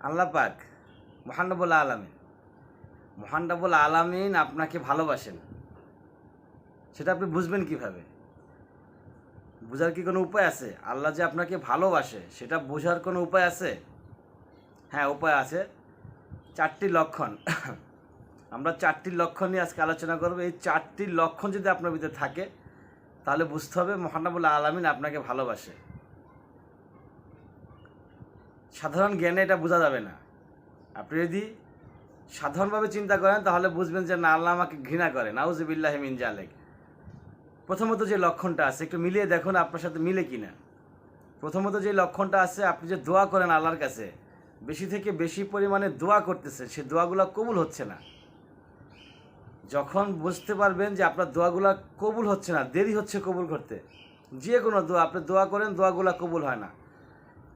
আল্লাহ পাক মহানবুল আলমিন মহানবুল আলমিন আপনাকে ভালোবাসেন। সেটা আপনি বুঝবেন কীভাবে? বোঝার কি কোনো উপায় আছে? আল্লাহ যে আপনাকে ভালোবাসে, সেটা বোঝার কোনো উপায় আছে? হ্যাঁ উপায় আছে। চারটি লক্ষণ। আমরা চারটি লক্ষণ নিয়ে আজকে আলোচনা করব। এই চারটি লক্ষণ যদি আপনার ভিতরে থাকে, তাহলে বুঝতে হবে মহানবুল্লাহ আলমিন আপনাকে ভালোবাসে। সাধারণ জ্ঞানে এটা বোঝা যাবে না। আপনি যদি সাধারণভাবে চিন্তা করেন, তাহলে বুঝবেন যে না, আল্লাহ আমাকে ঘৃণা করে। নাউজিবিল্লাহ মিন জালেক। প্রথমত যে লক্ষণটা আছে, একটু মিলিয়ে দেখুন আপনার সাথে মিলে কি না প্রথমত যে লক্ষণটা আছে, আপনি যে দোয়া করেন আল্লাহর কাছে, বেশি থেকে বেশি পরিমাণে দোয়া করতেছে সে দোয়াগুলো কবুল হচ্ছে না। যখন বুঝতে পারবেন যে আপনার দোয়াগুলো কবুল হচ্ছে না, দেরি হচ্ছে কবুল করতে, যে কোনো দোয়া, আপনি দোয়া করেন, দোয়াগুলো কবুল হয় না।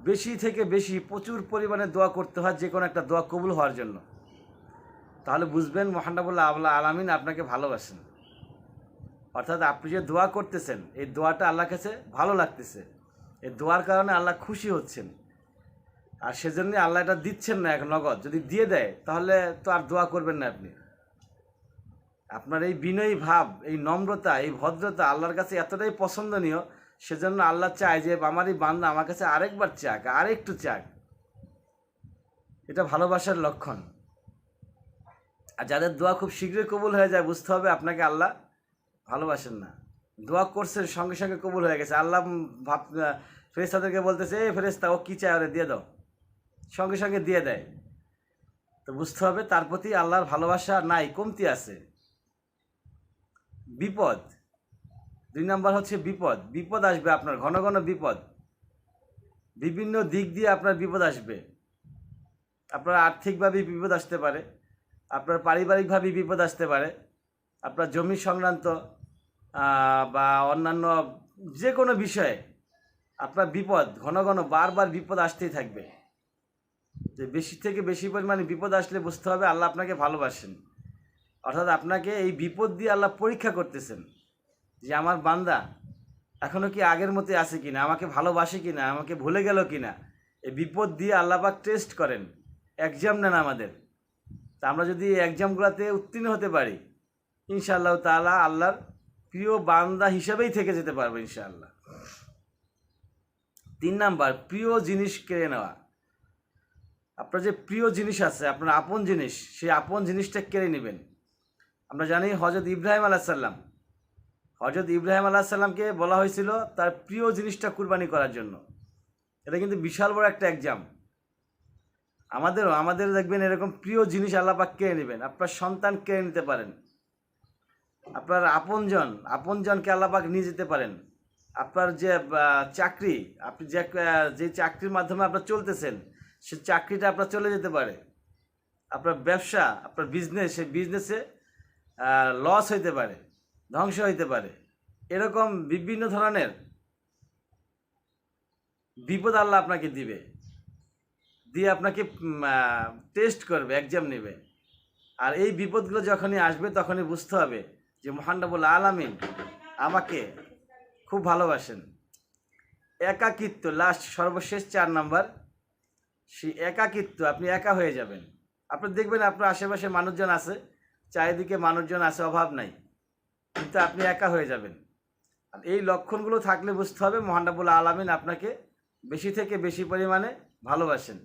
বেশি থেকে বেশি প্রচুর পরিমাণে দোয়া করতে হয় যে কোনো একটা দোয়া কবুল হওয়ার জন্য। তাহলে বুঝবেন মহানাবুল্লাহ আল্লাহ আলামিন আপনাকে ভালোবাসেন। অর্থাৎ আপনি যে দোয়া করতেছেন, এই দোয়াটা আল্লাহর কাছে ভালো লাগতেছে। এই দোয়ার কারণে আল্লাহ খুশি হচ্ছেন। আর সেজন্য আল্লাহ এটা দিচ্ছেন না এক নগদ। যদি দিয়ে দেয়, তাহলে তো আর দোয়া করবেন না আপনি। আপনার এই বিনয়ী ভাব, এই নম্রতা, এই ভদ্রতা আল্লাহর কাছে এতটাই পছন্দনীয় সেজন্য আল্লাহ চায় যে আমার এই বান্দা আমার কাছে আরেকবার চাক, আরেকটু চাক। এটা ভালোবাসার লক্ষণ। আর যাদের দোয়া খুব শীঘ্রই কবুল হয়ে যায়, বুঝতে হবে আপনাকে আল্লাহ ভালোবাসেন না। দোয়া করছেন সঙ্গে সঙ্গে কবুল হয়ে গেছে। আল্লাহ ভাব ফেরেস্তাদেরকে বলতেছে, এ ফেরেস্তা ও কী চায় ওরে দিয়ে দাও। সঙ্গে সঙ্গে দিয়ে দেয়। তো বুঝতে হবে, তার প্রতি আল্লাহর ভালোবাসা নাই, কমতি আছে। বিপদ। দুই নম্বর হচ্ছে বিপদ। বিপদ আসবে আপনার, ঘন ঘন বিপদ। বিভিন্ন দিক দিয়ে আপনার বিপদ আসবে। আপনার আর্থিকভাবে বিপদ আসতে পারে, আপনার পারিবারিকভাবে বিপদ আসতে পারে, আপনার জমি সংক্রান্ত বা অন্যান্য যে কোনো বিষয়ে আপনার বিপদ, ঘন ঘন বারবার বিপদ আসতেই থাকবে। যে বেশি থেকে বেশি পরিমাণে বিপদ আসলে বুঝতে হবে, আল্লাহ আপনাকে ভালোবাসেন। অর্থাৎ আপনাকে এই বিপদ দিয়ে আল্লাহ পরীক্ষা করতেছেন। যে আমার বান্দা এখনও কি আগের মতো আছে কি না আমাকে ভালোবাসে কি না আমাকে ভুলে গেল কিনা? এই বিপদ দিয়ে আল্লাপাক টেস্ট করেন। এক্সাম নেন আমাদের। তা আমরা যদি এই এক্সামগুলোতে উত্তীর্ণ হতে পারি, ইনশাআল্লাহ তাআলা আল্লাহর প্রিয় বান্দা হিসাবেই থেকে যেতে পারব ইনশাআল্লাহ। তিন নাম্বার, প্রিয় জিনিস কেড়ে নেওয়া। আপনার যে প্রিয় জিনিস আছে, আপনার আপন জিনিস, সেই আপন জিনিসটা কেড়ে নেবেন। আমরা জানি হজরত ইব্রাহিম আলাহিসাল্লাম হজরত ইব্রাহিম আল্লাহ সাল্লামকে বলা হয়েছিল তার প্রিয় জিনিসটা কুরবানি করার জন্য। এটা কিন্তু বিশাল বড় একটা এক্সাম আমাদেরও, আমাদের দেখবেন এরকম প্রিয় জিনিস আল্লাপাক কেড়ে নেবেন। আপনার সন্তান কেড়ে নিতে পারেন। আপনার আপনজন, আপনজনকে আল্লাপাক নিয়ে যেতে পারেন। আপনার যে চাকরি, আপনি যে যে চাকরির মাধ্যমে আপনার চলতেছেন, সে চাকরিটা আপনার চলে যেতে পারে। আপনার ব্যবসা, আপনার বিজনেস সেই বিজনেসে লস হইতে পারে। ধ্বংস হইতে পারে। এরকম বিভিন্ন ধরনের বিপদ আল্লাহ আপনাকে দিবে। দিয়ে আপনাকে টেস্ট করবে এক্সাম নেবে। আর এই বিপদগুলো যখনই আসবে, তখনই বুঝতে হবে যে মহানবুল আলামিন আমাকে খুব ভালোবাসেন। একাকিত্ব লাস্ট সর্বশেষ চার নাম্বার, সেই একাকিত্ব, আপনি একা হয়ে যাবেন। আপনি দেখবেন আপনার আশেপাশে মানুষজন আছে, চারিদিকে মানুষজন আছে, অভাব নাই। কিন্তু আপনি একা হয়ে যাবেন। আর এই লক্ষণগুলো থাকলে বুঝতে হবে মহানবুল আলামিন আপনাকে বেশি থেকে বেশি পরিমাণে ভালোবাসেন।